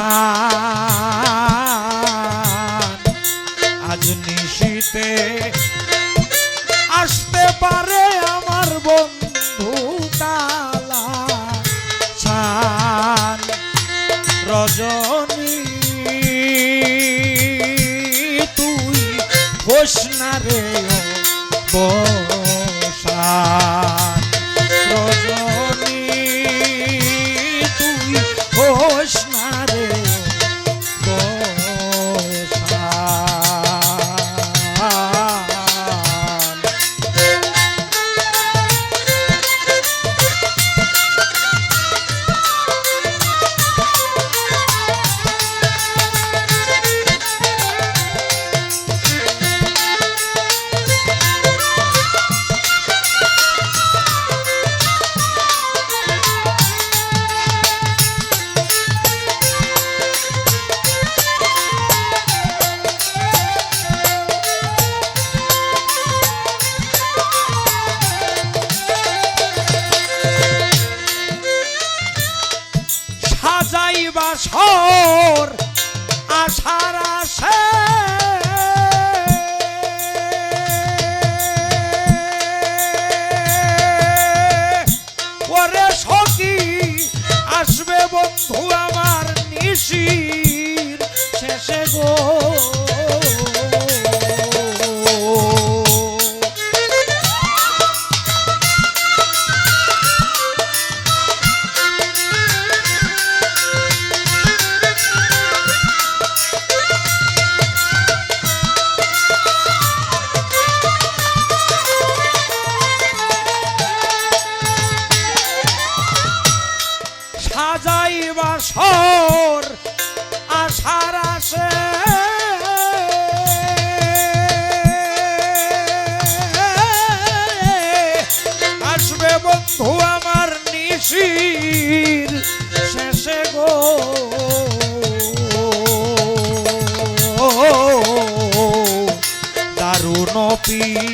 পান আজ নিশিতে আসতে পারে আমার বন্ধু তালা। ছান রজত বছর আশার আসে। পরে সখী আসবে বন্ধু আমার নিশির শেষে গো। You.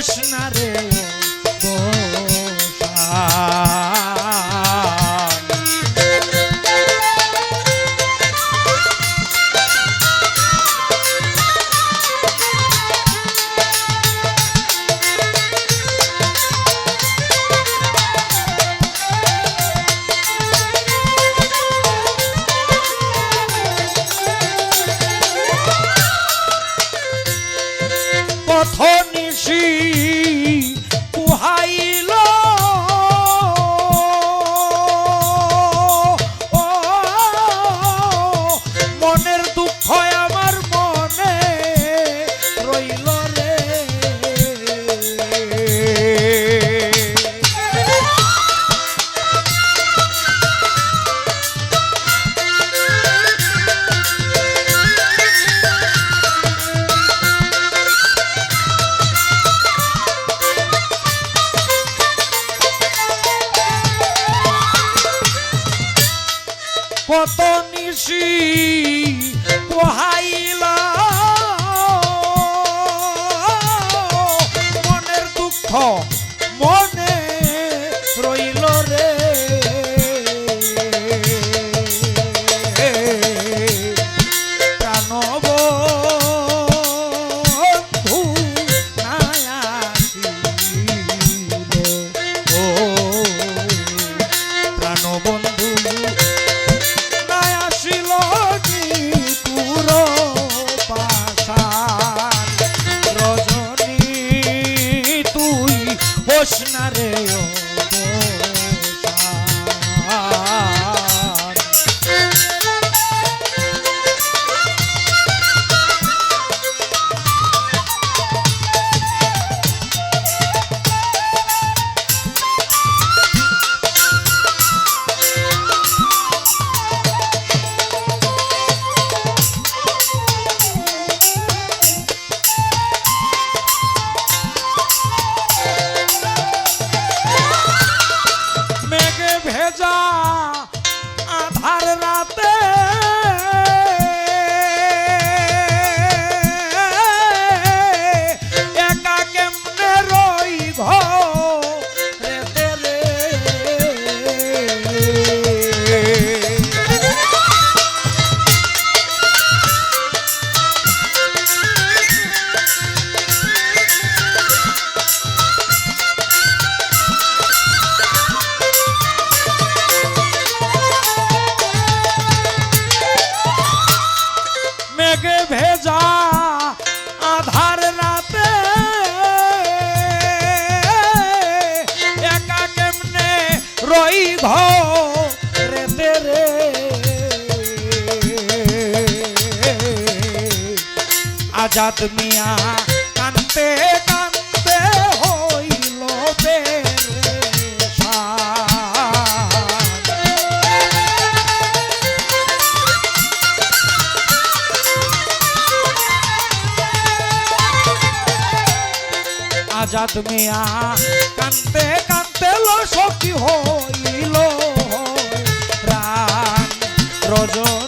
জোস না কত নিশি পোহাইলা। মনের দুঃখ মনে ঘরে রে আজাদ মিয়া কানতে কানতে হইল আজাদ মিয়া কানতে কানতে লো সখী হইল। প্রাণ রজনী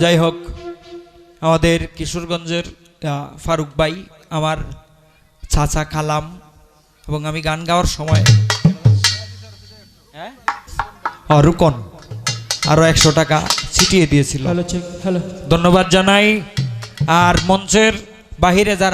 যাই হোক আমাদের কিশোরগঞ্জের ফারুক ভাই আমার চাচা খালাম এবং আমি গান গাওয়ার সময় হ্যাঁ? রুকন আরও একশো টাকা ছিটিয়ে দিয়েছিল। ধন্যবাদ জানাই। আর মঞ্চের বাহিরে যারা